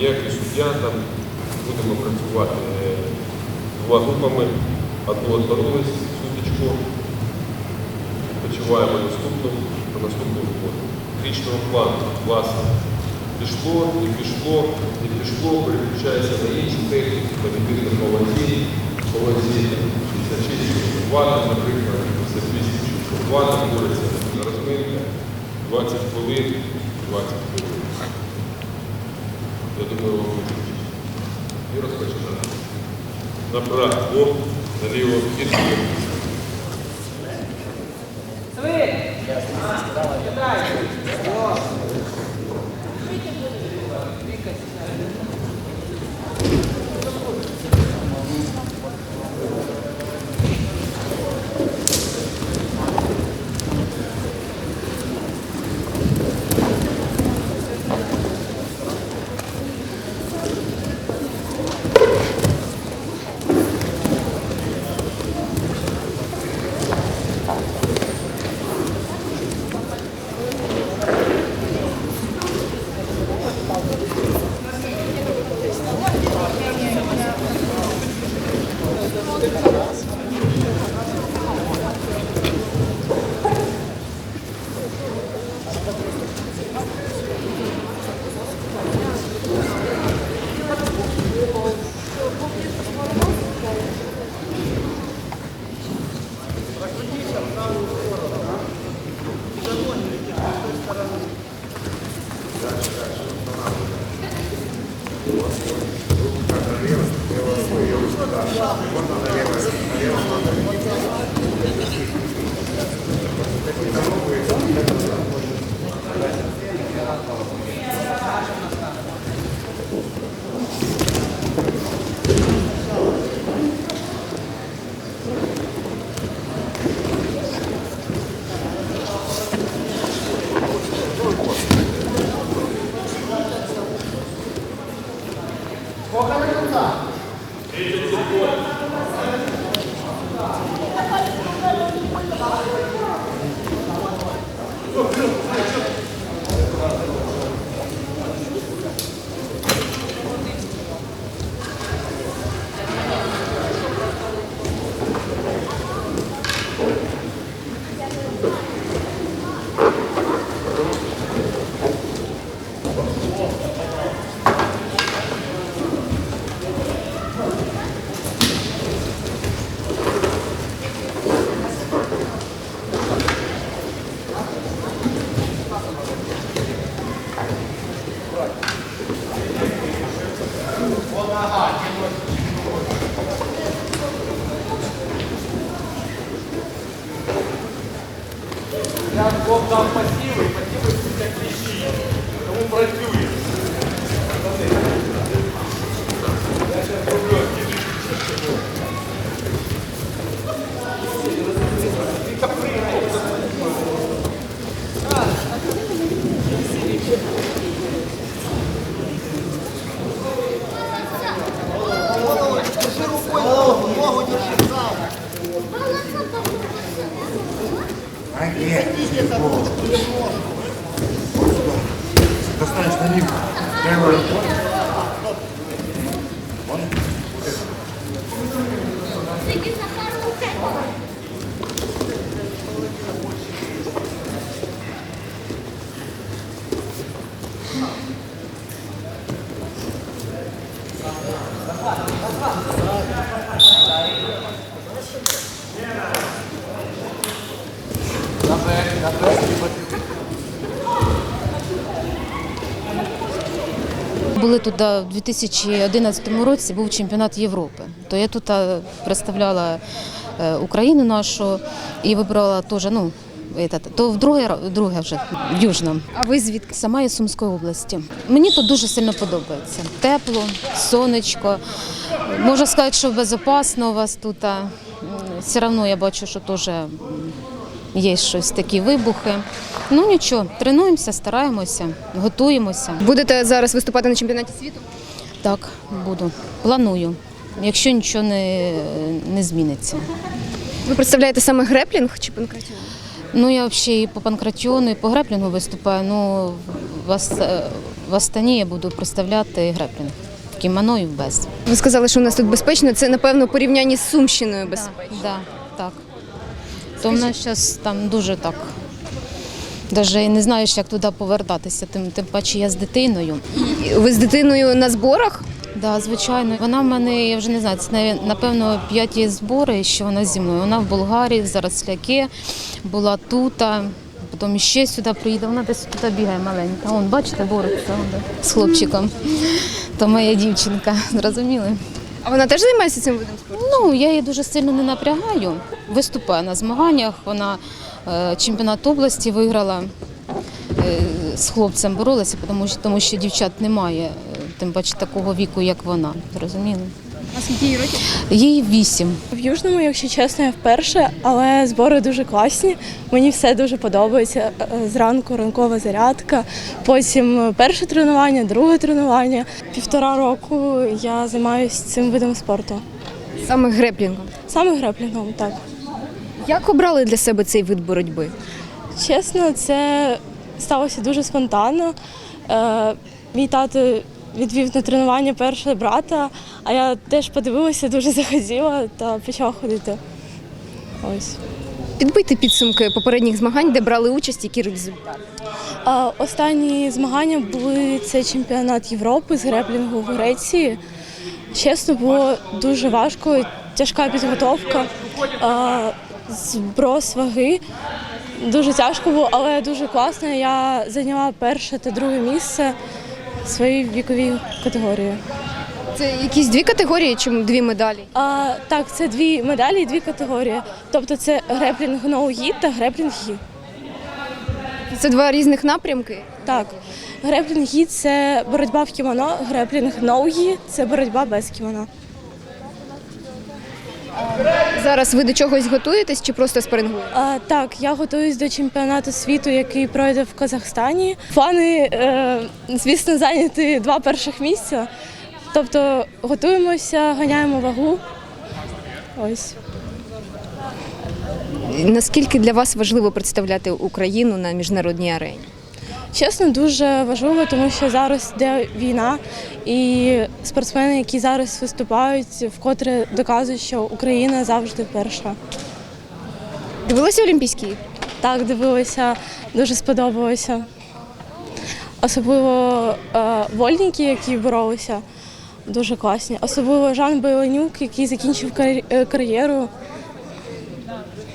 ніякий суддя, там будемо працювати е, двома групами. Одну відборолись сутичку, почуваємо наступну, на наступну роботу. Річного плану класу пішло, не пішло, не пішло, переключається на інші техніки, на відповідно по вазі, по вазі 66 2, наприклад, 58 2 знаходиться розминка, 20 хвилин, 20 хвилин. Думаю, буде. І розпочинаємо. Направо, наліво, і зліво. Бог дав пасіви, пасіви це кліщі, тому працює. А нет, Достаточно легко. Левая рука. Вот. Захват, захват. Були тут в 2011 році, був чемпіонат Європи. То я тут представляла е, Україну нашу і вибрала теж, ну, то вдруге, ра- вдруге вже в Южному. А ви звідки? Сама із Сумської області. Мені тут дуже сильно подобається. Тепло, сонечко. Можна сказати, що безпечно у вас тут. Все одно я бачу, що теж є щось такі вибухи. Ну нічого, тренуємося, стараємося, готуємося. Будете зараз виступати на чемпіонаті світу? Так, буду. Планую, якщо нічого не, не зміниться. Ви представляєте саме греплінг чи панкратіон? Ну, я взагалі і по панкратіону, і по греплінгу виступаю. Ну, вас, в Астані я буду представляти греплінг в кімоно і в без. Ви сказали, що у нас тут безпечно. Це, напевно, в порівнянні з Сумщиною безпечно. Да, так. То в нас зараз там дуже так. Навіть не знаєш, як туди повертатися, тим, тим паче я з дитиною. Ви з дитиною на зборах? Да, звичайно. Вона в мене, я вже не знаю, це напевно п'яті збори, що вона зі мною. Вона в Болгарії, зараз сляки, була тут, потім ще сюди приїде. Вона десь тут бігає маленька. Он, бачите, бореться з хлопчиком. То моя дівчинка, зрозуміли? А вона теж займається цим видом спорту? Ну, я її дуже сильно не напрягаю. Виступає на змаганнях. Вона е, чемпіонат області виграла. Е, з хлопцем боролася, тому що, тому що дівчат немає, е, тим паче такого віку, як вона. Зрозуміли? А скільки їй років? Їй вісім. В Южному, якщо чесно, я вперше, але збори дуже класні. Мені все дуже подобається. Е, Зранку ранкова зарядка, потім перше тренування, друге тренування. Півтора року я займаюся цим видом спорту. Саме греплінгом. Саме греплінгом, так. Як обрали для себе цей вид боротьби? Чесно, це сталося дуже спонтанно. Е, Мій тато відвів на тренування першого брата, а я теж подивилася, дуже захотіла та почала ходити. Ось. Підбийте підсумки попередніх змагань, де брали участь, які результати. А, Останні змагання були це чемпіонат Європи з греплінгу в Греції. Чесно, було дуже важко, тяжка підготовка, а, зброс ваги. Дуже тяжко було, але дуже класно. Я зайняла перше та друге місце своїй віковій категорії. Це якісь дві категорії чи дві медалі? А, так, це дві медалі і дві категорії. Тобто це греплінг ноу-гі та греплінг гі. Це два різних напрямки. Так, греплінг гі це боротьба в кімоно, греплінг ноугі це боротьба без кімоно. Зараз ви до чогось готуєтесь чи просто спарингуєте? А, так, я готуюсь до чемпіонату світу, який пройде в Казахстані. Плани, е, звісно, зайняти два перших місця. Тобто готуємося, ганяємо вагу. Ось. Наскільки для вас важливо представляти Україну на міжнародній арені? Чесно, дуже важливо, тому що зараз йде війна, і спортсмени, які зараз виступають, вкотре доказують, що Україна завжди перша. Дивилися Олімпійські? Так, дивилася, дуже сподобалося. Особливо е, вольники, які боролися, дуже класні. Особливо Жан Байленюк, який закінчив е, кар'єру.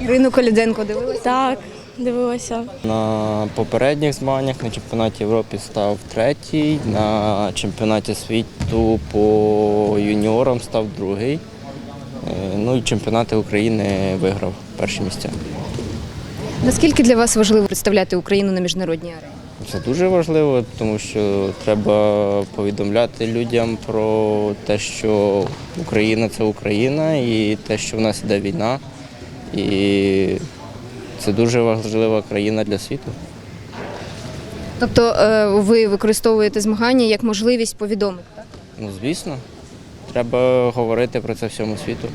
Ірину Коліденко дивилися? Так, дивилася. На попередніх змаганнях на чемпіонаті Європи став третій, на чемпіонаті світу по юніорам став другий. Е, Ну і чемпіонати України виграв перші місця. Наскільки для вас важливо представляти Україну на міжнародній арені? Це дуже важливо, тому що треба повідомляти людям про те, що Україна це Україна і те, що в нас іде війна. І це дуже важлива країна для світу. Тобто е, ви використовуєте змагання як можливість повідомити? Так? Ну, звісно, треба говорити про це всьому світу.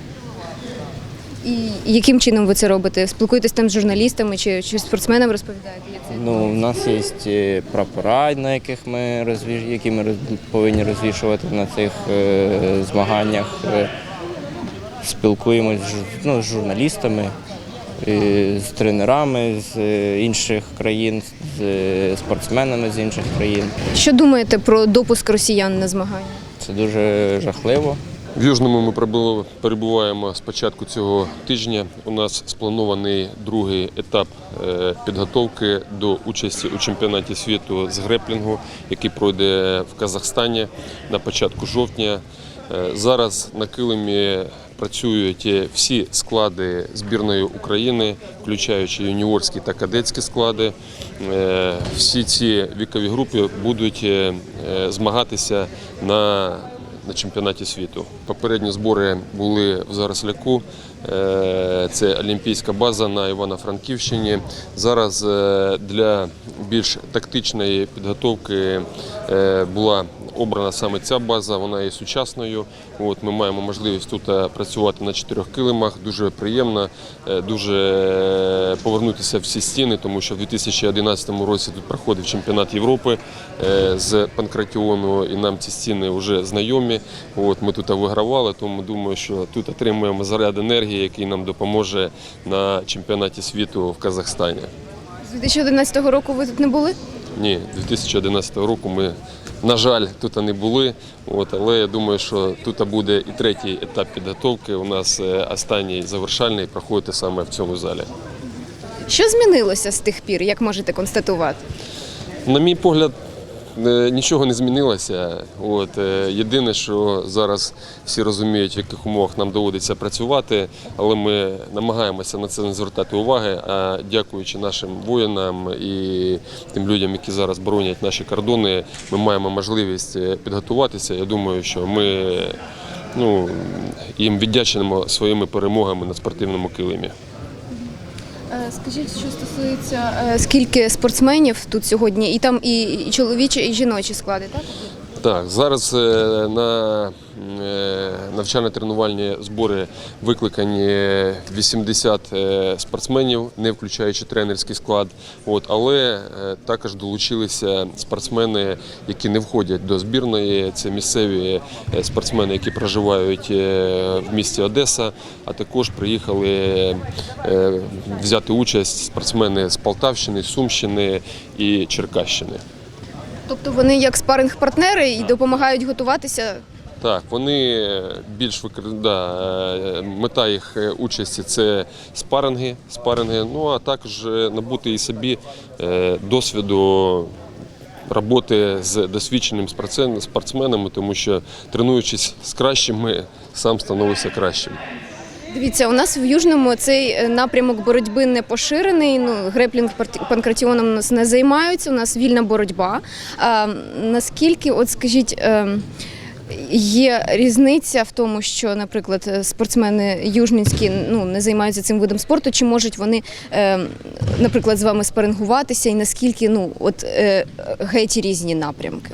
І яким чином ви це робите? Спілкуєтесь там з журналістами чи, чи спортсменам розповідаєте? Це? Ну, у нас є е, прапора, на яких ми розвіш... які ми роз... повинні розвішувати на цих е, змаганнях. Е, Спілкуємось з ну, з журналістами, з тренерами з е, інших країн, з е, спортсменами з інших країн. Що думаєте про допуск росіян на змагання? Це дуже жахливо. В Южному ми перебуваємо з початку цього тижня. У нас спланований другий етап е, підготовки до участі у чемпіонаті світу з греплінгу, який пройде в Казахстані на початку жовтня. Зараз на килимі працюють всі склади збірної України, включаючи юніорські та кадетські склади. Е, Всі ці вікові групи будуть е, е, змагатися на на чемпіонаті світу. Попередні збори були в Заросляку. Е, Це олімпійська база на Івано-Франківщині. Зараз е, для більш тактичної підготовки е, була обрана саме ця база, вона є сучасною. От, ми маємо можливість тут е, працювати на чотирьох килимах. Дуже приємно, е, дуже е, повернутися всі стіни, тому що в 2011 році тут проходив чемпіонат Європи з панкратіону, і нам ці стіни вже знайомі. От, ми тут вигравали, тому думаю, що тут отримуємо заряд енергії, який нам допоможе на чемпіонаті світу в Казахстані. З 2011 року ви тут не були? Ні, 2011 року ми, на жаль, тут не були. От, але я думаю, що тут буде і третій етап підготовки. У нас е, останній завершальний проходить саме в цьому залі. Що змінилося з тих пір, як можете констатувати? На мій погляд, нічого не змінилося. От, е, єдине, що зараз всі розуміють, в яких умовах нам доводиться працювати, але ми намагаємося на це не звертати уваги. А дякуючи нашим воїнам і тим людям, які зараз боронять наші кордони, ми маємо можливість е, підготуватися. Я думаю, що ми ну, їм віддячимо своїми перемогами на спортивному килимі. Е, Скажіть, що стосується е, скільки спортсменів тут сьогодні, і там і, чоловічі, і жіночі склади, так? Так, зараз е, на е, навчально-тренувальні збори викликані 80 е, спортсменів, не включаючи тренерський склад. От, але також долучилися спортсмени, які не входять до збірної. Це місцеві спортсмени, які проживають в місті Одеса, а також приїхали взяти участь спортсмени з Полтавщини, Сумщини і Черкащини. Тобто вони як спаринг-партнери і допомагають готуватися. Так, вони більш викр- да, е, мета їх е, участі це спаринги, спаринги, ну а також е, набути і собі е, досвіду роботи з досвідченими спортсмен- спортсменами, тому що тренуючись з кращими, сам становишся кращим. Дивіться, у нас в Южному цей е, напрямок боротьби не поширений. Ну, греплінг панкратіоном у нас не займаються, у нас вільна боротьба. А, наскільки, от скажіть, е, є різниця в тому, що, наприклад, е, спортсмени южницькі ну, не займаються цим видом спорту, чи можуть вони, наприклад, з вами спарингуватися, і наскільки ну, от, геть різні напрямки?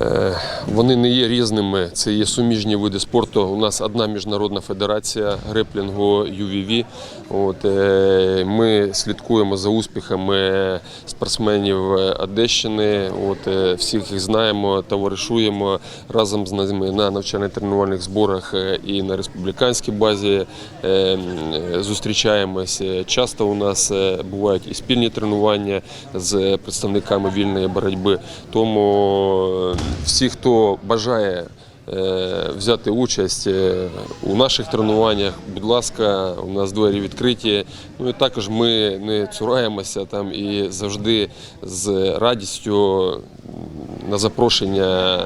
Е, Вони не є різними, це є суміжні види спорту. У нас одна міжнародна федерація греплінгу UVV. От, е, ми слідкуємо за успіхами спортсменів Одещини. От, е, всіх їх знаємо, товаришуємо разом з ними на навчально-тренувальних зборах і на республіканській базі. Е, Часто у нас бувають і спільні тренування з представниками вільної боротьби. Тому всі, хто бажає е, взяти участь е, у наших тренуваннях, будь ласка, у нас двері відкриті. Ну і також ми не цураємося там і завжди з радістю на запрошення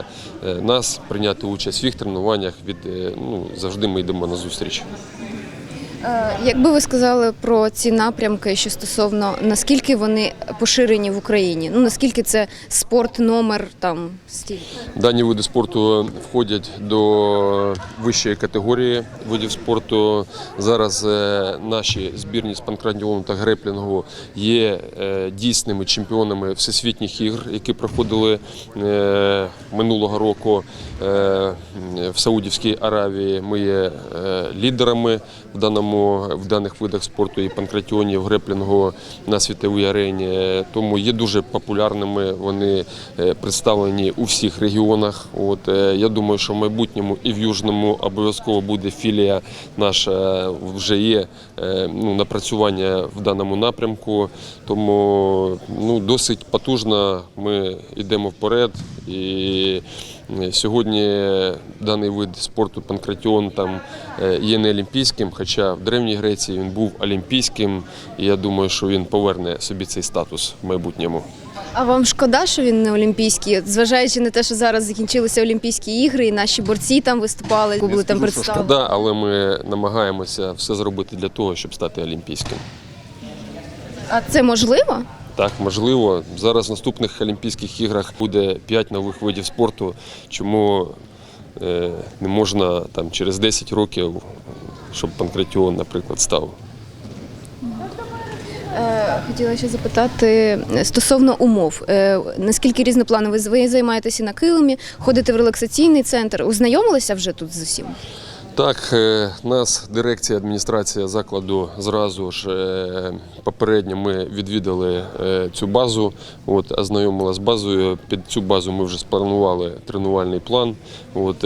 е, нас прийняти участь в їх тренуваннях. Від ну завжди ми йдемо на зустріч. Е, Якби ви сказали про ці напрямки, що стосовно наскільки вони поширені в Україні? Ну наскільки це спорт номер там стільки? Дані види спорту входять до вищої категорії видів спорту. Зараз е, наші збірні з панкратіону та греплінгу є е, дійсними чемпіонами всесвітніх ігр, які проходили е, минулого року е, в Саудівській Аравії. Ми є е, лідерами в даному в даних видах спорту і панкратіоні, в греплінгу на світовій арені. Тому є дуже популярними. Вони е, представлені у всіх регіонах. От е, я думаю, що в майбутньому і в Южному обов'язково буде філія наша вже є е, ну, напрацювання в даному напрямку. Тому ну, досить потужно ми йдемо вперед. І е, сьогодні даний вид спорту панкратіон там е, є не олімпійським, хоча в Древній Греції він був олімпійським. І я думаю, що він поверне собі цей статус в майбутньому. А вам шкода, що він не олімпійський? Зважаючи на те, що зараз закінчилися Олімпійські ігри, і наші борці там виступали, були там Скажу, представлені. шкода, але ми намагаємося все зробити для того, щоб стати олімпійським. А це можливо? Так, можливо, зараз в наступних Олімпійських іграх буде 5 нових видів спорту. Чому е, не можна там через 10 років, щоб панкратіон, наприклад, став? Хотіла ще запитати е, стосовно умов. Е, Наскільки різнопланові ви займаєтеся на килимі, ходите в релаксаційний центр? Ознайомилися вже тут з усім? Так, е, нас дирекція адміністрація закладу зразу ж е, попередньо ми відвідали е, цю базу, от, ознайомила з базою. Під цю базу ми вже спланували тренувальний план от,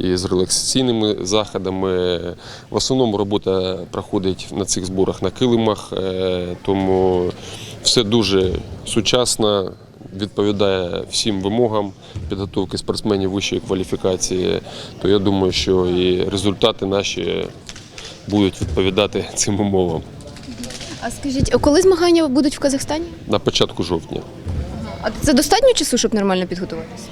і з релаксаційними заходами. В основному робота проходить на цих зборах на килимах, тому все дуже сучасно, відповідає всім вимогам підготовки спортсменів вищої кваліфікації, то я думаю, що і результати наші будуть відповідати цим умовам А скажіть, коли змагання будуть в Казахстані? на початку жовтня. А це достатньо часу, щоб нормально підготуватися?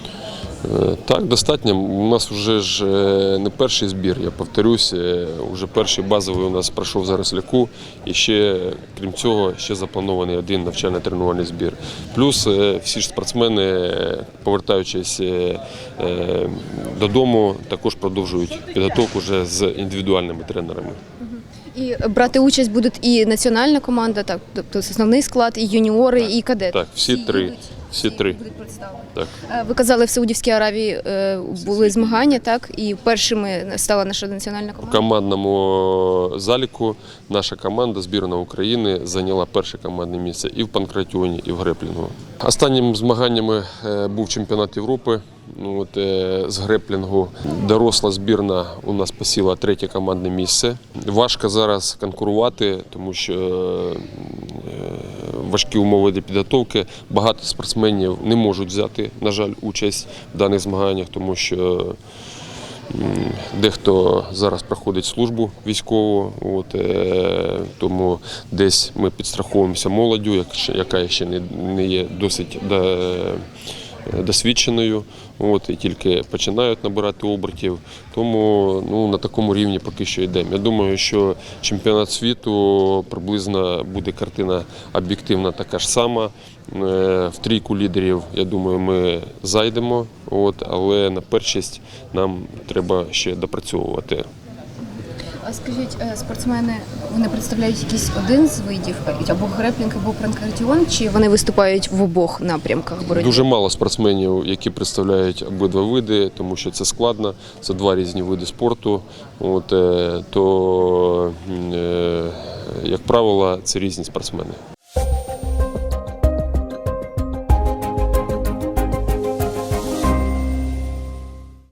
Е, Так, достатньо. У нас вже ж е, не перший збір, я повторюсь, е, вже перший базовий у нас пройшов зараз ляку, і ще, крім цього, ще запланований один навчально-тренувальний збір. Плюс е, всі ж спортсмени, е, повертаючись е, е, додому, також продовжують підготовку вже з індивідуальними тренерами. І брати участь будуть і національна команда, так, тобто основний склад, і юніори, і кадети. Так, всі три. їдуть, Всі три. будуть представлені. Так. Е, Ви казали, в Саудівській Аравії е, були змагання, так? І першими стала наша національна команда. командному заліку наша команда збірна України зайняла перше командне місце і в панкратіоні, і в греплінгу. Останніми змаганнями е, був чемпіонат Європи. Ну, от, е, з греплінгу доросла збірна у нас посіла третє командне місце. Важко зараз конкурувати, тому що важкі умови для підготовки. Багато спортсменів не можуть взяти, на жаль, участь в даних змаганнях, тому що Дехто зараз проходить службу військову, от, е, тому десь ми підстраховуємося молоддю, яка ще не, є досить досвідченою, от, і тільки починають набирати обертів. Тому ну, на такому рівні поки що йдемо. Я думаю, що чемпіонат світу приблизно буде картина об'єктивна така ж сама. Е, В трійку лідерів, я думаю, ми зайдемо, от, але на першість нам треба ще допрацьовувати. Скажіть, е, спортсмени вони представляють якийсь один з видів або греплінг, або пранкардіон, чи вони виступають в обох напрямках боротьби? Дуже мало спортсменів, які представляють обидва види, тому що це складно, це два різні види спорту. От, е, то, е, як правило, це різні спортсмени.